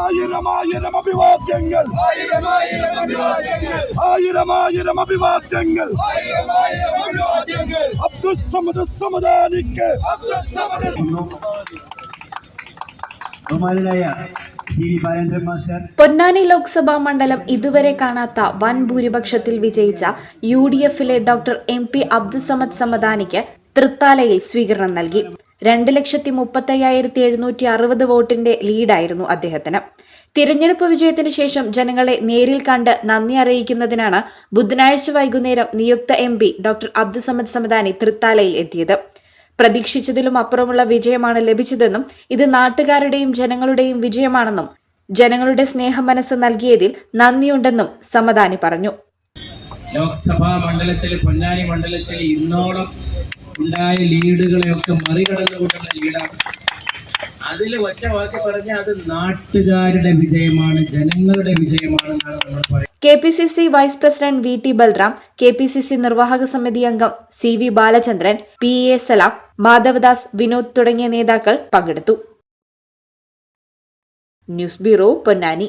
ആയിരം ആയിരം അഭിവാദ്യങ്ങൾ. ആയിരം ആയിരം അഭിവാദ്യങ്ങൾ. അബ്ദുൽ സമദ് സമദാനിക്ക്. ബഹുമാനായ പൊന്നാനി ലോക്സഭാ മണ്ഡലം ഇതുവരെ കാണാത്ത വൻ ഭൂരിപക്ഷത്തിൽ വിജയിച്ച യു ഡി എഫിലെ ഡോക്ടർ എം പി അബ്ദുസമദ് സമദാനിക്ക് തൃത്താലയിൽ സ്വീകരണം നൽകി. രണ്ട് ലക്ഷത്തി മുപ്പത്തയ്യായിരത്തി എഴുന്നൂറ്റി അറുപത് വോട്ടിന്റെ ലീഡായിരുന്നു അദ്ദേഹത്തിന്. തിരഞ്ഞെടുപ്പ് വിജയത്തിന് ശേഷം ജനങ്ങളെ നേരിൽ കണ്ട് നന്ദി അറിയിക്കുന്നതിനാണ് ബുധനാഴ്ച വൈകുന്നേരം നിയുക്ത M P doctor Abdussamad Samadani തൃത്താലയിൽ എത്തിയത്. പ്രതീക്ഷിച്ചതിലും അപ്പുറമുള്ള വിജയമാണ് ലഭിച്ചതെന്നും ഇത് നാട്ടുകാരുടെയും ജനങ്ങളുടെയും വിജയമാണെന്നും ജനങ്ങളുടെ സ്നേഹമനസ്സ് നൽകിയതിൽ നന്ദിയുണ്ടെന്നും സമദാനി പറഞ്ഞു. ലോക്സഭാ മണ്ഡലത്തിൽ പൊന്നാനി മണ്ഡലത്തിൽ ഇന്നോളം ഉണ്ടായ ലീഡുകളെയൊക്കെ മറികടന്നുകൊണ്ടുള്ള ലീഡാണ്. അതിൽ ഒറ്റ വാക്ക് പറഞ്ഞ അത് നാട്ടുകാരുടെ വിജയമാണ് ജനങ്ങളുടെ വിജയമാണെന്നാണ് നമ്മൾ പറയുന്നത്. K P C C vice president V T Balram K P C C നിർവാഹക സമിതി അംഗം C V Balachandran P A Salam Madhavadas Vinod തുടങ്ങിയ നേതാക്കൾ പങ്കെടുത്തു. News bureau Ponnani.